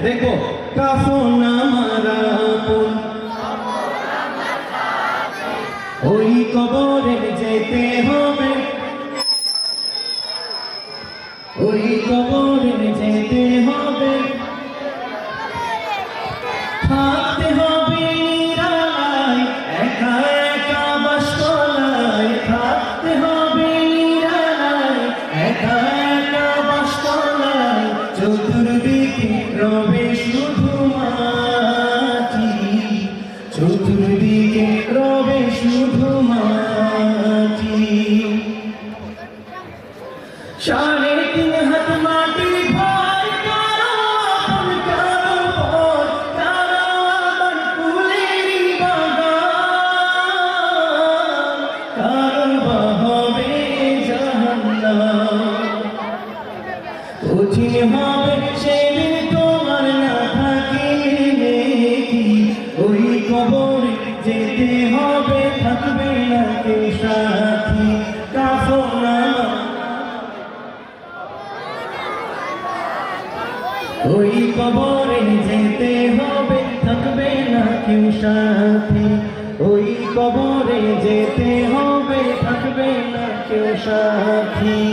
দেখো কাফন আমার আপন। ওই কবরে যেতে হবে। ওই কবরে যেতে হবে। থাকতে চতুর্দিকে রবে শুধু মাটি সাড়ে তিন হাত মাটি কঠিন হবে সেদিন তোমার না না সাথী কাফন ওই কবরে যেতে হবে, থাকবে না কেউ সাথী। ওই কবরে যেতে হবে, থাকবে না কেউ সাথী।